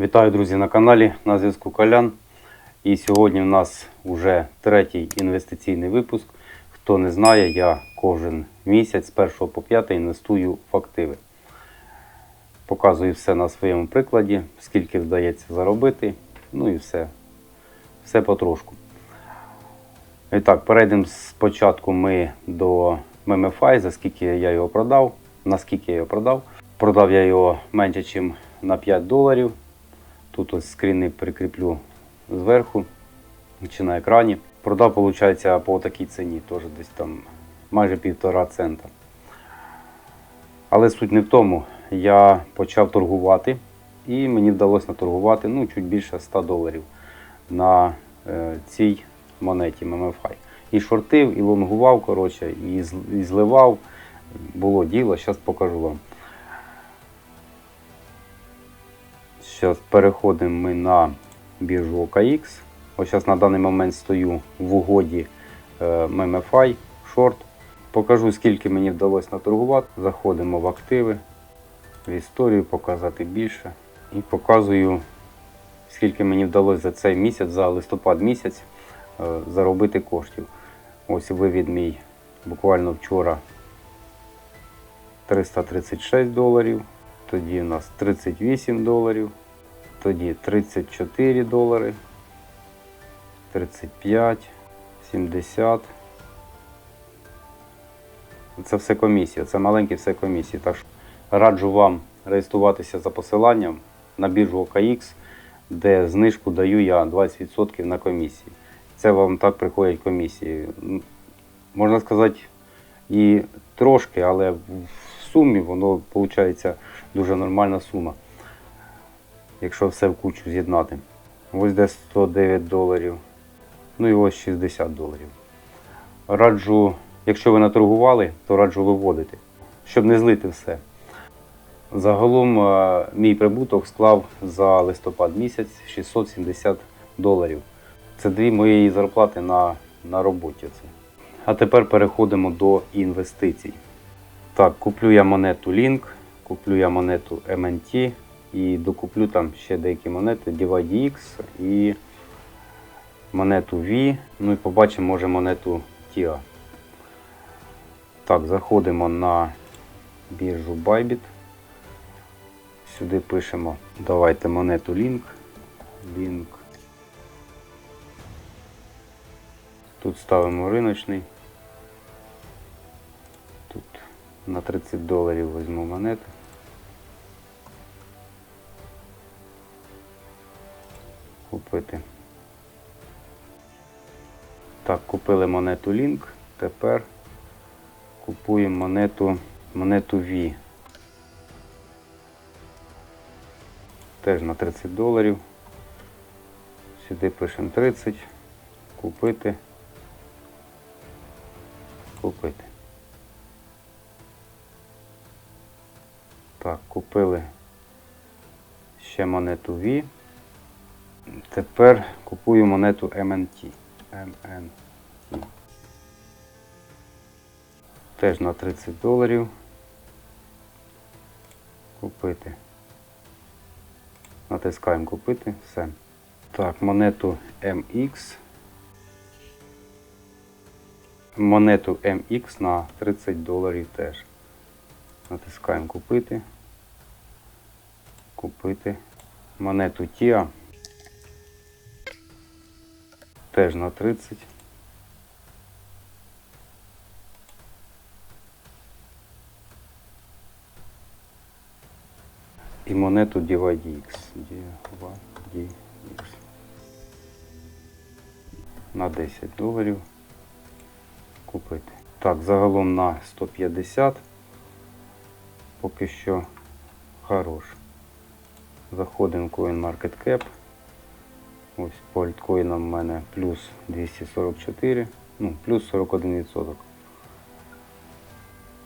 Вітаю, друзі, на каналі на зв'язку Колян. І сьогодні в нас вже третій інвестиційний випуск. Хто не знає, я кожен місяць з 1 по 5 інвестую в активи. Показую все на своєму прикладі, скільки вдається заробити. Ну і все, все потрошку. І так, перейдемо спочатку ми до MMFI, за скільки я його продав, наскільки я його продав. Продав я його менше, ніж на 5 доларів. Тут ось скріни прикріплю зверху чи на екрані. Продав, виходить, по такій ціні, теж десь там майже півтора цента. Але суть не в тому. Я почав торгувати і мені вдалося наторгувати ну, чуть більше 100 доларів на е, цій монеті MMFI. І шортив, і лонгував, коротше, і, зливав. Було діло, зараз покажу вам. Зараз переходимо ми на біржу OKX. Ось зараз на даний момент стою в угоді е, MMFI шорт. Покажу, скільки мені вдалося наторгувати. Заходимо в активи, в історію, показати більше. І показую, скільки мені вдалося за цей місяць, за листопад місяць е, заробити коштів. Ось вивід мій буквально вчора 336 доларів. Тоді у нас 38 доларів. Тоді 34 долари. 35, 70. Це все комісія, це маленькі все комісії. Так що раджу вам реєструватися за посиланням на біржу OKX, де знижку даю я 20% на комісії. Це вам так приходять комісії. Можна сказати, і трошки, але в сумі воно виходить дуже нормальна сума, якщо все в кучу з'єднати. Ось де 109 доларів. Ну і ось 60 доларів. Раджу, якщо ви наторгували, то раджу виводити, щоб не злити все. Загалом е, мій прибуток склав за листопад місяць 670 доларів. Це дві моєї зарплати на, на роботі. Це. А тепер переходимо до інвестицій. Так, куплю я монету Link, куплю я монету MNT і докуплю там ще деякі монети DivideX і монету V. Ну і побачимо, може, монету TIA. Так, заходимо на біржу Bybit. Сюди пишемо, давайте монету Link. Link. Тут ставимо риночний. Тут на 30 доларів візьму монету. Купити. Так, купили монету Link. Тепер купуємо монету, монету V. Теж на 30 доларів. Сюди пишемо 30. Купити. Купити. Так, купили ще монету V. Тепер купую монету MNT. MNT. Теж на 30 доларів. Купити. Натискаємо купити. Все. Так, монету MX. Монету MX на 30 доларів теж. Натискаємо купити. Купити. Монету TIA. Теж на 30. І монету DivideX. DivideX. На 10 доларів купити. Так, загалом на 150. Поки що хорош. Заходимо в CoinMarketCap. Ось по альткоїнам в мене плюс 244, ну, плюс 41%.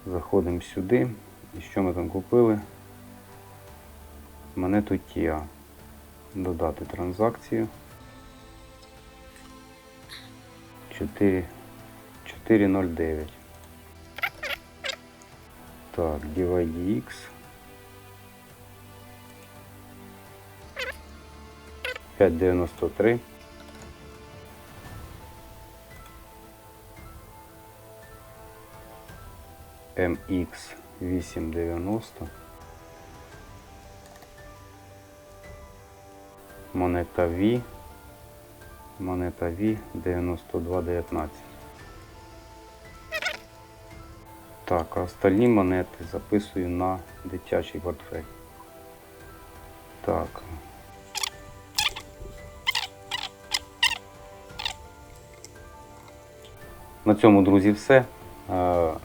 Заходимо сюди. І що ми там купили? Монету TIA. Додати транзакцію. 4, 409. Так, DivideX. 593. MX 890. Монета V. Монета V 9219. Так, а остальні монети записую на дитячий портфель. Так. На цьому, друзі, все. Е,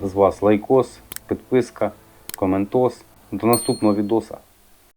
З вас лайкос, підписка, коментос. До наступного відоса.